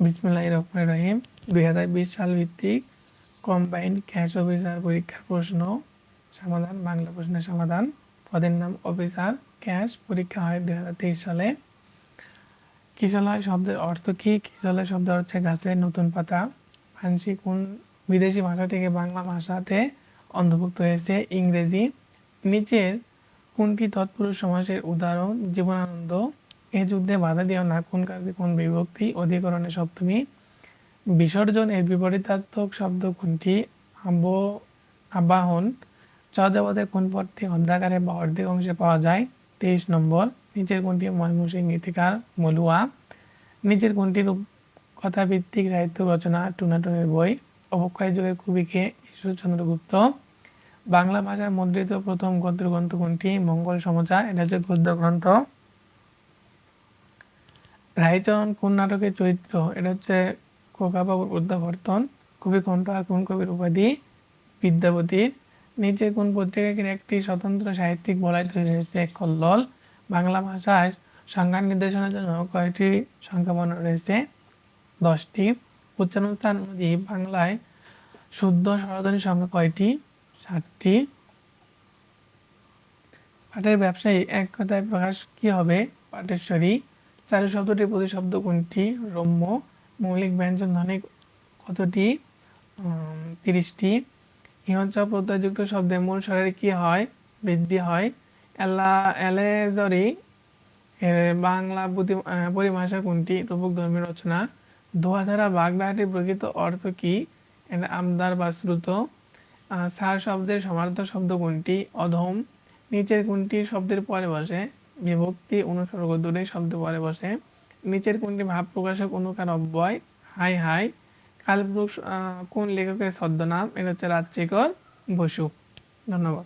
বিসমুল্লাহ রহমান রহিম। দুই হাজার বিশ সাল ভিত্তিক কম্বাইন্ড ক্যাশ অফিসার পরীক্ষার প্রশ্ন, সমাধান, বাংলা প্রশ্নের সমাধান। পদের নাম অফিসার, ক্যাশ পরীক্ষা হয় দুই হাজার তেইশ সালে। কিশলয় শব্দের অর্থ কি? কিশলয় শব্দ হচ্ছে গাছের নতুন পাতা। ফান্সি কোন বিদেশি ভাষা থেকে বাংলা ভাষাতে অন্তর্ভুক্ত হয়েছে? ইংরেজি। নিচের কোনটি তৎপুরুষ সমাসের উদাহরণ? জীবনানন্দ। এ যুদ্ধে বাধা দিও না। কোন কাজে কোন বিভক্তি অধিকরণে সপ্তমী বিসর্জন। এর বিপরীতার্থক শব্দ কোনটি? আব আবাহন। চর্যাপদে কোন পদটি অর্ধাকারে বা অর্ধেক অংশে পাওয়া যায়? তেইশ নম্বর। নিচের কোনটি ময়মনসিংহ গীতিকার মলুয়া? নিচের কোনটি কথাভিত্তিক সাহিত্য রচনা টুনাটুনের বই? অবক্ষয় যুগের কবিকে ঈশ্বরচন্দ্র গুপ্ত। বাংলা ভাষার মুদ্রিত প্রথম গদ্য গ্রন্থ কোনটি? মঙ্গল সমাচার। এটা হচ্ছে গদ্য গ্রন্থ রায়চরণ কোন নাটকের চরিত্র? এটা হচ্ছে খোকাবাবুর প্রত্যাবর্তন কবি কণ্ঠ আর কোন কবির উপাধি? বিদ্যাপতির নিচে কোন পত্রিকাকে একটি স্বতন্ত্র সাহিত্যিক বলাই তৈরি হয়েছে? কল্লোল। বাংলা ভাষায় সংজ্ঞা নির্দেশনার জন্য কয়টি সংখ্যা বানানো রয়েছে? দশটি। উচ্চারণ স্থান অনুযায়ী বাংলায় শুদ্ধ স্বরধ্বনি সংখ্যা কয়টি? ষাটটি পাঠের ব্যবসায়ী এক কথায় প্রকাশ কি হবে? পাটেশ্বরী। চারু শব্দটির প্রতিশব্দ কোনটি? রম্য, মৌলিক ব্যঞ্জন ধ্বনি কতটি? তিরিশটি। ইহঞ্চ প্রত্যয়যুক্ত শব্দে মূল স্বরের কি হয়? বৃদ্ধি হয়। এলা, এলেজরি বাংলা পরিভাষা কোনটি? রূপক ধর্মী রচনা। দোয়াধারা বাগদাহাটির প্রকৃত অর্থ কি? এটা আমদার বা শ্রুত। সার শব্দের সমার্থ শব্দ কোনটি? অধম। নিচের কোনটি শব্দের পরে বসে? বিভক্তি অনুসর্গ দুটোই শব্দ পরে বসে। নিচের কোনটি ভাব প্রকাশক অনুকার অব্যয় হাই। হাই কালপুরুষ কোন লেখকের ছদ্মনাম? এটা হচ্ছে রাজশেখর বসু। ধন্যবাদ।